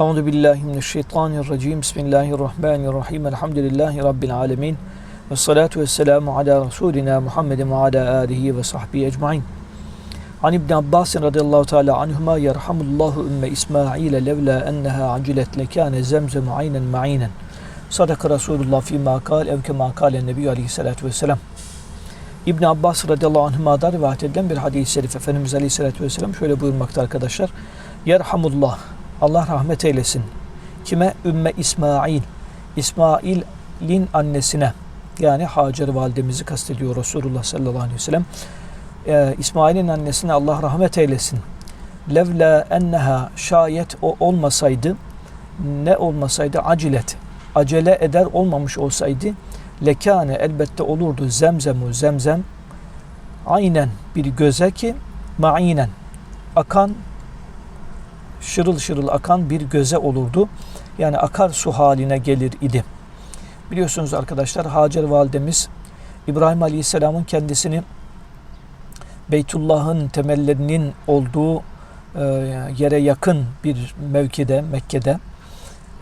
Euzu billahi mineşşeytanirracim. Bismillahirrahmanirrahim. Elhamdülillahi rabbil alamin. Ve salatu vesselamu ala Resulina Muhammedin ve ala alihi ve sahbihi ecmaîn. An İbn Abbas radıyallahu teala anhuma yerhamullahu ümme İsmail levla enneha acilet lekâne zemzemu aynen ma'inen. Sadaka Resulullah fîmâ kâl ev kemâ kâlen Nebi aleyhissalâtu vesselam. İbn Abbas radıyallahu anhuma'da rivayet edilen bir hadis-i şerif. Efendimiz aleyhissalâtu vesselam şöyle buyurmakta arkadaşlar. Yerhamullah. Allah rahmet eylesin. Kime? Ümme İsmail. İsmail'in annesine. Yani Hacer validemizi kastediyor Resulullah sallallahu aleyhi ve sellem. Ee, İsmail'in annesine Allah rahmet eylesin. Levla enneha şayet o olmasaydı ne olmasaydı acilet acele eder olmamış olsaydı lekane elbette olurdu zemzemu zemzem aynen bir göze ki mainen akan şırıl şırıl akan bir göze olurdu. Yani akar su haline gelir idi. Biliyorsunuz arkadaşlar Hacer validemiz İbrahim Aleyhisselam'ın kendisini Beytullah'ın temellerinin olduğu e, yere yakın bir mevkide Mekke'de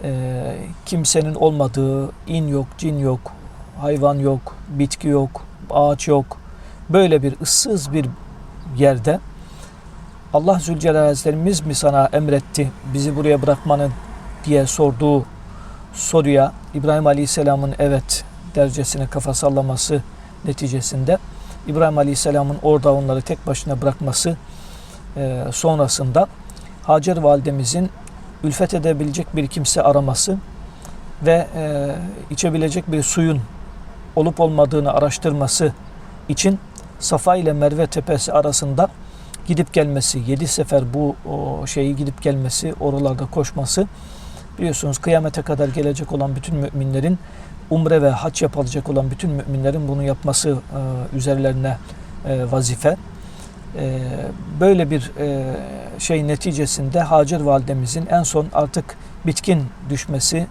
e, kimsenin olmadığı in yok, cin yok, hayvan yok, bitki yok, ağaç yok. Böyle bir ıssız bir yerde Allah Zülcelal Hazretlerimiz mi sana emretti bizi buraya bırakmanı diye sorduğu soruya İbrahim Aleyhisselam'ın evet dercesine kafa sallaması neticesinde İbrahim Aleyhisselam'ın orada onları tek başına bırakması e, sonrasında Hacer validemizin ülfet edebilecek bir kimse araması ve e, içebilecek bir suyun olup olmadığını araştırması için Safa ile Merve tepesi arasında gidip gelmesi, yedi sefer bu şeyi gidip gelmesi, oralarda koşması biliyorsunuz kıyamete kadar gelecek olan bütün müminlerin umre ve hac yapılacak olan bütün müminlerin bunu yapması e, üzerlerine e, vazife. E, böyle bir şey neticesinde Hacer validemizin en son artık bitkin düşmesi,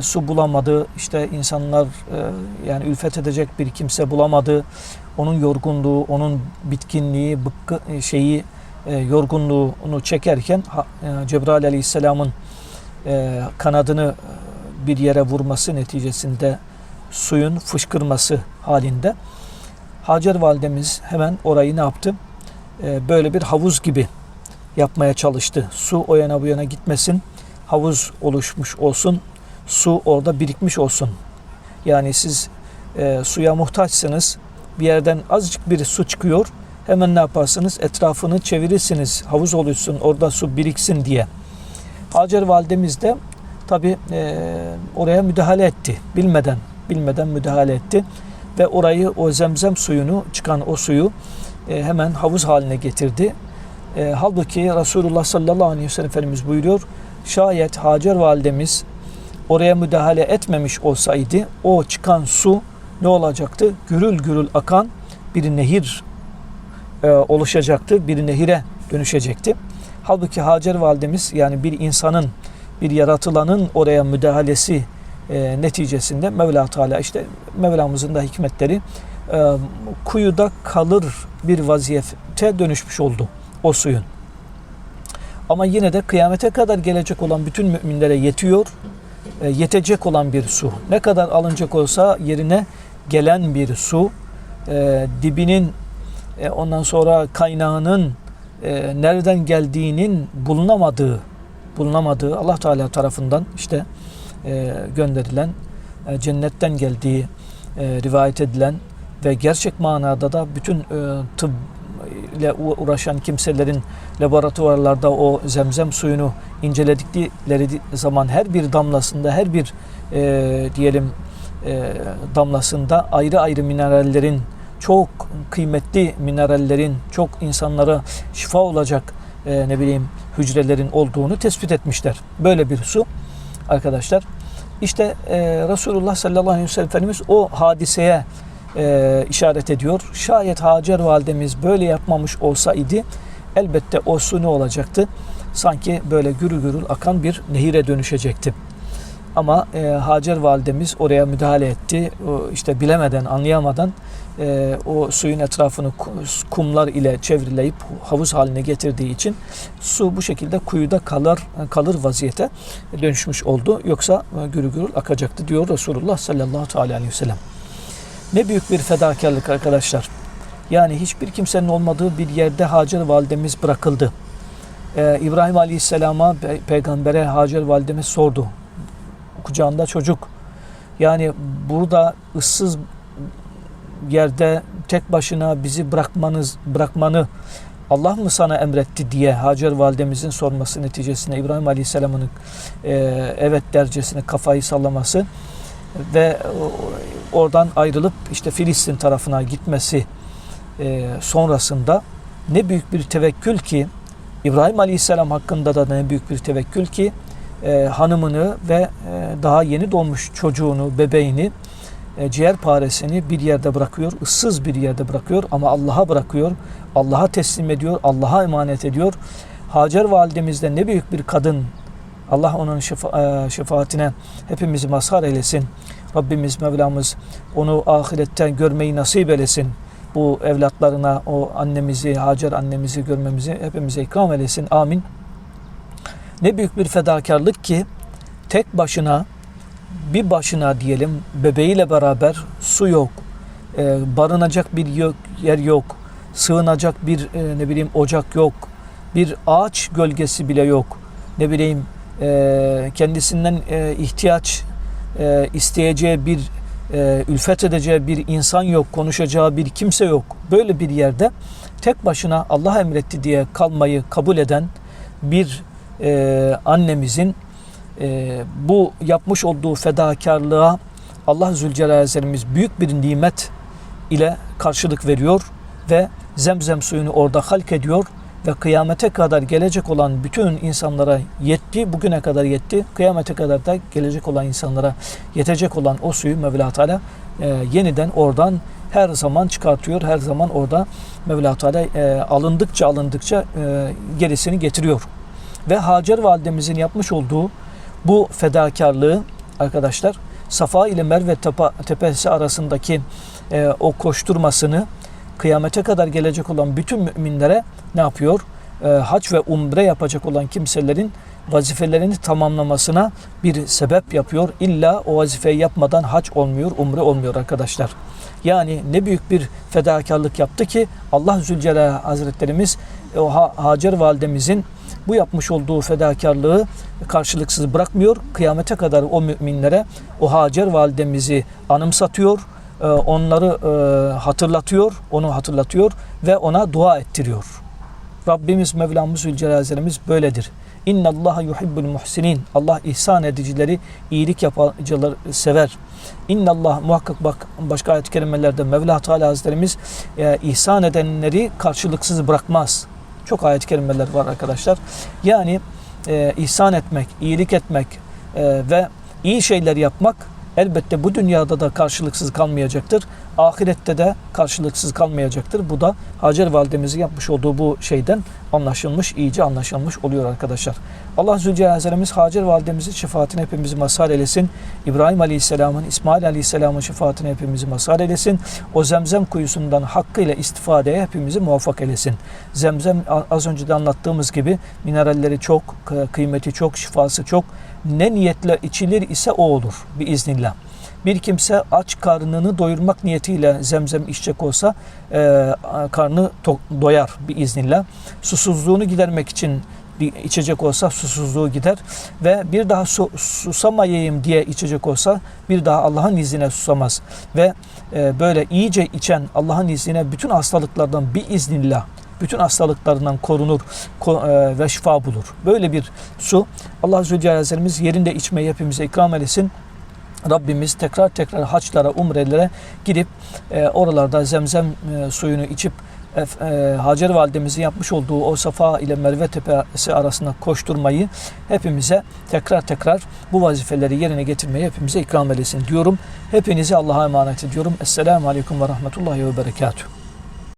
su bulamadı, işte insanlar yani ülfet edecek bir kimse bulamadı, onun yorgunluğu, onun bitkinliği, bıkkı, şeyi, e, yorgunluğunu çekerken e, Cebrail aleyhisselamın e, kanadını bir yere vurması neticesinde suyun fışkırması halinde Hacer validemiz hemen orayı ne yaptı? E, böyle bir havuz gibi yapmaya çalıştı. Su o yana bu yana gitmesin, havuz oluşmuş olsun, su orada birikmiş olsun. Yani siz e, suya muhtaçsınız, bir yerden azıcık bir su çıkıyor, hemen ne yaparsınız? Etrafını çevirirsiniz, havuz oluşsun, orada su biriksin diye. Hacer validemiz de tabi e, oraya müdahale etti. Bilmeden, bilmeden müdahale etti. Ve orayı o zemzem suyunu, çıkan o suyu e, hemen havuz haline getirdi. E, halbuki Resulullah sallallahu aleyhi ve sellem Efendimiz buyuruyor. Şayet Hacer validemiz oraya müdahale etmemiş olsaydı o çıkan su ne olacaktı? Gürül gürül akan bir nehir e, oluşacaktı. Bir nehire dönüşecekti. Halbuki Hacer validemiz yani bir insanın, bir yaratılanın oraya müdahalesi e, neticesinde Mevla Teala işte Mevlamızın da hikmetleri e, kuyuda kalır bir vaziyete dönüşmüş oldu o suyun. Ama yine de kıyamete kadar gelecek olan bütün müminlere yetiyor, e, yetecek olan bir su. Ne kadar alınacak olsa yerine gelen bir su, e, dibinin e, ondan sonra kaynağının e, nereden geldiğinin bulunamadığı, bulunamadığı Allah Teala tarafından işte e, gönderilen, e, cennetten geldiği e, rivayet edilen ve gerçek manada da bütün e, tıp ile uğraşan kimselerin laboratuvarlarda o zemzem suyunu inceledikleri zaman her bir damlasında, her bir e, diyelim e, damlasında ayrı ayrı minerallerin çok kıymetli minerallerin çok insanlara şifa olacak e, ne bileyim hücrelerin olduğunu tespit etmişler. Böyle bir su arkadaşlar. İşte e, Resulullah sallallahu aleyhi ve sellem Efendimiz o hadiseye e, işaret ediyor. Şayet Hacer validemiz böyle yapmamış olsaydı elbette o su ne olacaktı? Sanki böyle gürül gürül akan bir nehire dönüşecekti. Ama e, Hacer validemiz oraya müdahale etti. O işte bilemeden, anlayamadan e, o suyun etrafını ku- kumlar ile çevrileyip havuz haline getirdiği için su bu şekilde kuyuda kalır kalır vaziyete dönüşmüş oldu. Yoksa e, gürü gürül akacaktı diyor Resulullah sallallahu aleyhi ve sellem. Ne büyük bir fedakarlık arkadaşlar. Yani hiçbir kimsenin olmadığı bir yerde Hacer validemiz bırakıldı. Ee, İbrahim Aleyhisselam'a pe- peygambere Hacer validemiz sordu. Kucağında çocuk. Yani burada ıssız yerde tek başına bizi bırakmanız bırakmanı Allah mı sana emretti diye Hacer validemizin sorması neticesinde İbrahim Aleyhisselam'ın e, evet dercesine kafayı sallaması ve oradan ayrılıp işte Filistin tarafına gitmesi e, sonrasında ne büyük bir tevekkül ki İbrahim Aleyhisselam hakkında da ne büyük bir tevekkül ki e, hanımını ve e, daha yeni doğmuş çocuğunu, bebeğini, e, ciğerparesini bir yerde bırakıyor, ıssız bir yerde bırakıyor ama Allah'a bırakıyor, Allah'a teslim ediyor, Allah'a emanet ediyor. Hacer validemizde ne büyük bir kadın, Allah onun şefa- e, şefaatine hepimizi mazhar eylesin. Rabbimiz Mevlamız onu ahiretten görmeyi nasip eylesin. Bu evlatlarına o annemizi, Hacer annemizi görmemizi hepimize ikram eylesin. Amin. Ne büyük bir fedakarlık ki tek başına bir başına diyelim bebeğiyle beraber su yok, e, barınacak bir yok, yer yok, sığınacak bir e, ne bileyim ocak yok, bir ağaç gölgesi bile yok, ne bileyim e, kendisinden e, ihtiyaç e, isteyeceği bir e, ülfet edeceği bir insan yok, konuşacağı bir kimse yok. Böyle bir yerde tek başına Allah emretti diye kalmayı kabul eden bir e, annemizin e, bu yapmış olduğu fedakarlığa Allah Zülcelal büyük bir nimet ile karşılık veriyor ve zemzem suyunu orada halk ediyor ve kıyamete kadar gelecek olan bütün insanlara yetti, bugüne kadar yetti. Kıyamete kadar da gelecek olan insanlara yetecek olan o suyu Mevla Teala e, yeniden oradan her zaman çıkartıyor. Her zaman orada Mevla Teala e, alındıkça alındıkça e, gerisini getiriyor. Ve Hacer validemizin yapmış olduğu bu fedakarlığı arkadaşlar Safa ile Merve tepe, tepesi arasındaki e, o koşturmasını kıyamete kadar gelecek olan bütün müminlere ne yapıyor? E, hac ve umre yapacak olan kimselerin vazifelerini tamamlamasına bir sebep yapıyor. İlla o vazifeyi yapmadan hac olmuyor, umre olmuyor arkadaşlar. Yani ne büyük bir fedakarlık yaptı ki Allah Zülcelal Hazretlerimiz o Ha- Hacer validemizin bu yapmış olduğu fedakarlığı karşılıksız bırakmıyor. Kıyamete kadar o müminlere o Hacer validemizi anımsatıyor, e, onları e, hatırlatıyor, onu hatırlatıyor ve ona dua ettiriyor. Rabbimiz Mevlamız Zülcelal Hazretlerimiz böyledir. İnna Allah yuhibbul muhsinin. Allah ihsan edicileri, iyilik yapıcıları sever. İnna Allah muhakkak bak başka ayet-i kerimelerde Mevla Teala Hazretlerimiz e, ihsan edenleri karşılıksız bırakmaz. Çok ayet-i kerimeler var arkadaşlar. Yani e, ihsan etmek, iyilik etmek e, ve iyi şeyler yapmak elbette bu dünyada da karşılıksız kalmayacaktır. Ahirette de karşılıksız kalmayacaktır. Bu da Hacer validemizin yapmış olduğu bu şeyden anlaşılmış, iyice anlaşılmış oluyor arkadaşlar. Allah Zülcelal Hazretimiz Hacer validemizin şefaatine hepimizi mazhar eylesin. İbrahim Aleyhisselam'ın, İsmail Aleyhisselam'ın şefaatine hepimizi mazhar eylesin. O zemzem kuyusundan hakkıyla istifadeye hepimizi muvaffak eylesin. Zemzem az önce de anlattığımız gibi mineralleri çok, kıymeti çok, şifası çok. Ne niyetle içilir ise o olur biiznillah. Bir kimse aç karnını doyurmak niyetiyle zemzem içecek olsa e, karnı doyar biiznillah. Susuzluğunu gidermek için bir içecek olsa susuzluğu gider ve bir daha su, susamayayım diye içecek olsa bir daha Allah'ın izniyle susamaz ve e, böyle iyice içen Allah'ın izniyle bütün hastalıklardan bir iznillah bütün hastalıklarından korunur ko- e, ve şifa bulur. Böyle bir su Allah Zülcelal Hazretlerimiz yerinde içmeyi hepimize ikram eylesin. Rabbimiz tekrar tekrar haçlara, umrelere gidip e, oralarda zemzem e, suyunu içip e, e, Hacer validemizin yapmış olduğu o Safa ile Merve tepesi arasında koşturmayı hepimize tekrar tekrar bu vazifeleri yerine getirmeyi hepimize ikram eylesin diyorum. Hepinizi Allah'a emanet ediyorum. Esselamu Aleyküm ve Rahmetullahi ve Berekatuhu.